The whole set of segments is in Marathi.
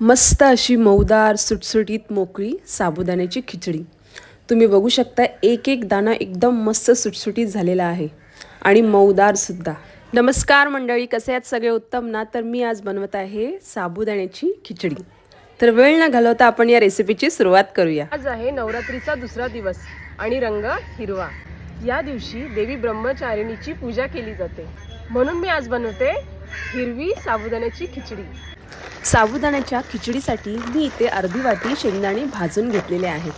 मस्त अशी मऊदार सुटसुटीत मोकळी साबुदाण्याची खिचडी. तुम्ही बघू शकता एक एक दाणा एकदम मस्त सुटसुटीत झालेला आहे. आणि मऊदारसुद्धा नमस्कार मंडळी कसे आहेत सगळे उत्तम ना? तर मी आज बनवत आहे साबुदाण्याची खिचडी. तर वेळ न घालवता आपण या रेसिपीची सुरुवात करूया. आज आहे नवरात्रीचा दुसरा दिवस आणि रंग हिरवा. या दिवशी देवी ब्रह्मचारिणीची पूजा केली जाते. म्हणून मी आज बनवते हिरवी साबुदाण्याची खिचडी. साबुदाण्याच्या खिचडीसाठी मी इथे अर्धी वाटी शेंगदाणे भाजून घेतलेले आहेत.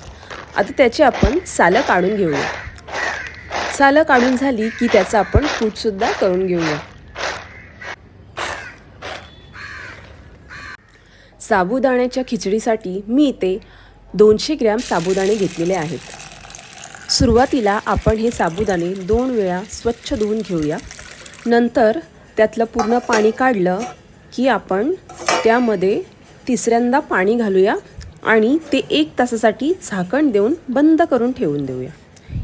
आता त्याचे आपण सालं काढून घेऊया. सालं काढून झाली की त्याचं आपण कूटसुद्धा करून घेऊया. साबुदाण्याच्या खिचडीसाठी मी इथे दोनशे ग्रॅम साबुदाणे घेतलेले आहेत. सुरुवातीला आपण हे साबुदाणे दोन वेळा स्वच्छ धुवून घेऊया. नंतर त्यातलं पूर्ण पाणी काढलं की आपण त्यामध्ये तिसऱ्यांदा पाणी घालूया आणि ते एक तासासाठी झाकण देऊन बंद करून ठेवून देऊया.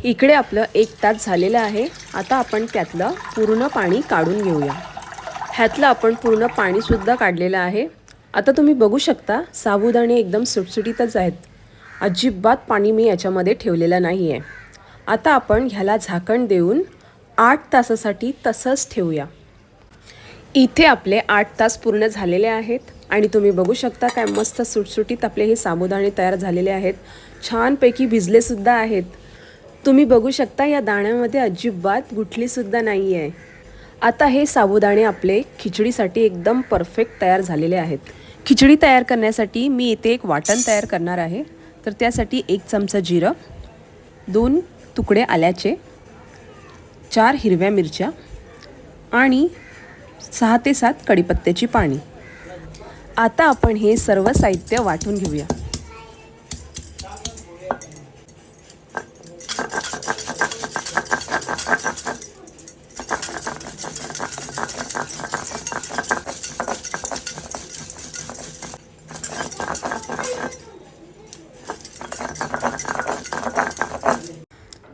इकडे आपलं एक तास झालेलं आहे. आता आपण त्यातलं पूर्ण पाणी काढून घेऊया. ह्यातलं आपण पूर्ण पाणीसुद्धा काढलेलं आहे. आता तुम्ही बघू शकता साबुदाणे एकदम सुटसुटीतच आहेत. अजिबात पाणी मी याच्यामध्ये ठेवलेलं नाही आहे आता आपण ह्याला झाकण देऊन आठ तासासाठी तसंच ठेवूया. इथे आपले आठ तास पूर्ण झालेले आहेत आणि तुम्ही बघू शकता काय मस्त सुटसुटीत आपले हे साबुदाणे तयार झालेले आहेत. छानपैकी भिजलेसुद्धा आहेत. तुम्ही बघू शकता या दाण्यामध्ये अजिबात गुठलीसुद्धा नाही आहे आता हे साबुदाणे आपले खिचडीसाठी एकदम परफेक्ट तयार झालेले आहेत. खिचडी तयार करण्यासाठी मी इथे एक वाटण तयार करणार आहे. तर त्यासाठी एक चमचा जिरं दोन तुकडे आल्याचे चार हिरव्या मिरच्या आणि सहा ते सात कडीपत्त्याची पाणी. आता आपण हे सर्व साहित्य वाटून घेऊया.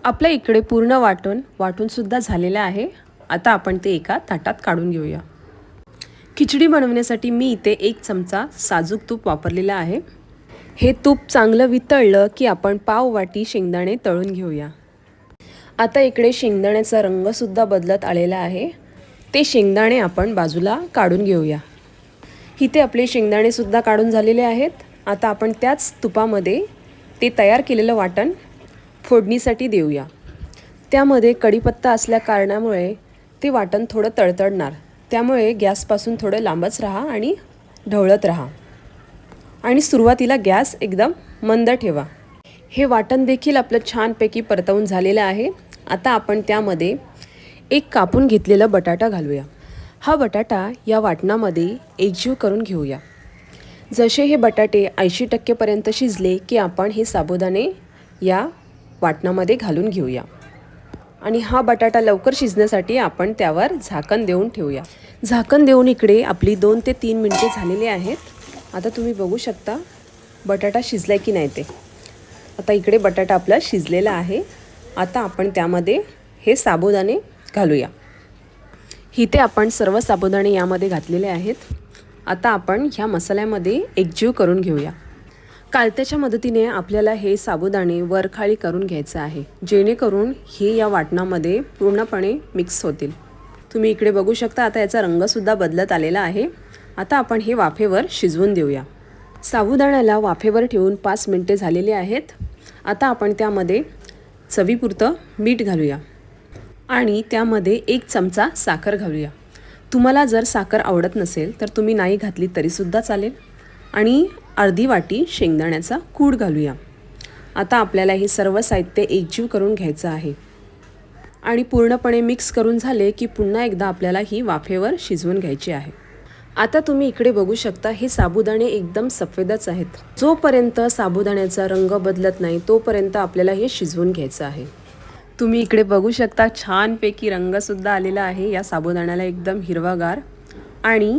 आपल्या इकडे पूर्ण वाटून वाटूनसुद्धा झालेलं आहे. आता आपण ते एका ताटात काढून घेऊया. खिचडी बनवण्यासाठी मी इथे एक चमचा साजूक तूप वापरलेलं आहे. हे तूप चांगलं वितळलं की आपण पाव वाटी शेंगदाणे तळून घेऊया. आता इकडे शेंगदाण्याचा रंगसुद्धा बदलत आलेला आहे. ते शेंगदाणे आपण बाजूला काढून घेऊया. इथे आपले शेंगदाणेसुद्धा काढून झालेले आहेत. आता आपण त्याच तुपामध्ये ते तयार केलेलं वाटण फोडणीसाठी देऊया. त्यामध्ये कढीपत्ता असल्या कारणामुळे ते वाटण थोडं तळतळणार. त्यामुळे गॅसपासून थोडं लांबच राहा आणि ढवळत राहा. आणि सुरुवातीला गॅस एकदम मंद ठेवा. हे वाटण देखील आपलं छानपैकी परतवून झालेलं आहे. आता आपण त्यामध्ये एक कापून घेतलेला बटाटा घालूया. हा बटाटा या वाटणामध्ये एकजीव करून घेऊया. जसे हे बटाटे ऐंशी टक्केपर्यंत शिजले की आपण हे साबुदाणे या वाटणामध्ये घालून घेऊया. आणि हा बटाटा लवकर शिजण्यासाठी आपण त्यावर झाकण देऊन ठेवूया. झाकण देऊन इकडे आपली दोन ते तीन मिनटे झालेली आहेत. आता तुम्ही बघू शकता बटाटा शिजला की नाही ते. आता इकडे बटाटा आपला शिजलेला आहे. आता आपण त्यामध्ये हे साबुदाणे घालूया. इथे आपण सर्व साबुदाणे यामध्ये घातलेले आहेत. आता आपण ह्या मसाल्यामध्ये एकजीव करून घेऊया. कालत्याच्या मदतीने आपल्याला हे साबुदाणे वरखाळी करून घ्यायचं आहे. जेणेकरून हे या वाटणामध्ये पूर्णपणे मिक्स होतील. तुम्ही इकडे बघू शकता आता याचा रंगसुद्धा बदलत आलेला आहे. आता आपण हे वाफेवर शिजवून देऊया. साबुदाण्याला वाफेवर ठेवून पाच मिनटे झालेली आहेत. आता आपण त्यामध्ये चवीपुरतं मीठ घालूया आणि त्यामध्ये एक चमचा साखर घालूया. तुम्हाला जर साखर आवडत नसेल तर तुम्ही नाही घातली तरीसुद्धा चालेल. आणि अर्धी वाटी शेंगदाण्याचा कूड घालूया. आता आपल्याला हे सर्व साहित्य एकजीव करून घ्यायचं आहे. आणि पूर्णपणे मिक्स करून झाले की पुन्हा एकदा आपल्याला ही वाफेवर शिजवून घ्यायची आहे. आता तुम्ही इकडे बघू शकता हे साबुदाणे एकदम सफेदच आहेत. जोपर्यंत साबुदाण्याचा रंग बदलत नाही तोपर्यंत आपल्याला हे शिजवून घ्यायचं आहे. तुम्ही इकडे बघू शकता छानपैकी रंगसुद्धा आलेला आहे या साबुदाण्याला एकदम हिरवागार. आणि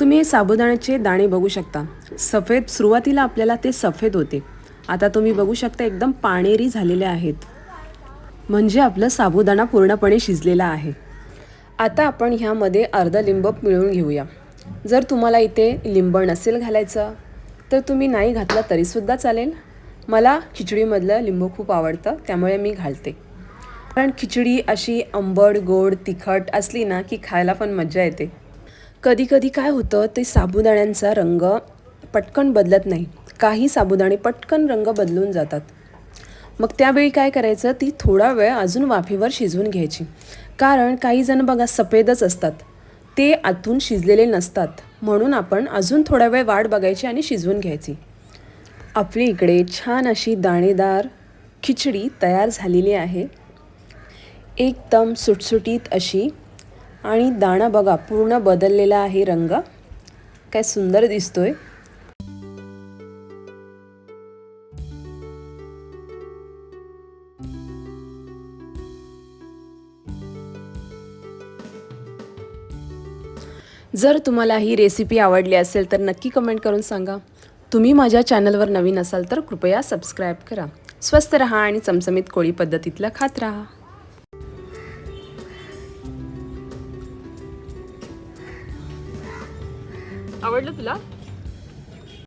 तुम्ही हे साबुदाण्याचे दाणे बघू शकता. सफेद सुरुवातीला आपल्याला ते सफेद होते. आता तुम्ही बघू शकता एकदम पाणेरी झालेले आहेत. म्हणजे आपलं साबुदाणा पूर्णपणे शिजलेला आहे. आता आपण ह्यामध्ये अर्धा लिंब मिळवून घेऊया. जर तुम्हाला इथे लिंब नसेल घालायचं तर तुम्ही नाही घातला तरीसुद्धा चालेल. मला खिचडीमधलं लिंबू खूप आवडतं त्यामुळे मी घालते. कारण खिचडी अशी आंबड गोड तिखट असली ना की खायला पण मज्जा येते. कधी कधी काय होतं ते साबुदाण्यांचा रंग पटकन बदलत नाही. काही साबुदाणे पटकन रंग बदलून जातात. मग त्यावेळी काय करायचं ती थोडा वेळ अजून वाफेवर शिजवून घ्यायची. कारण काही जण बघा सफेदच असतात. ते आतून शिजलेले नसतात. म्हणून आपण अजून थोडा वेळ वाट बघायची आणि शिजवून घ्यायची. आपली इकडे छान अशी दाणेदार खिचडी तयार झालेली आहे. एकदम सुटसुटीत अशी आणि दाणा बघा पूर्ण बदललेला आहे रंग. काय सुंदर दिसतोय. जर तुम्हाला ही रेसिपी आवडली असेल तर नक्की कमेंट करून सांगा. तुम्ही माझ्या चॅनलवर नवीन असाल तर कृपया सबस्क्राईब करा. स्वस्त रहा आणि चमचमीत कोळी पद्धतीतलं खात राहा. आवडलं तुला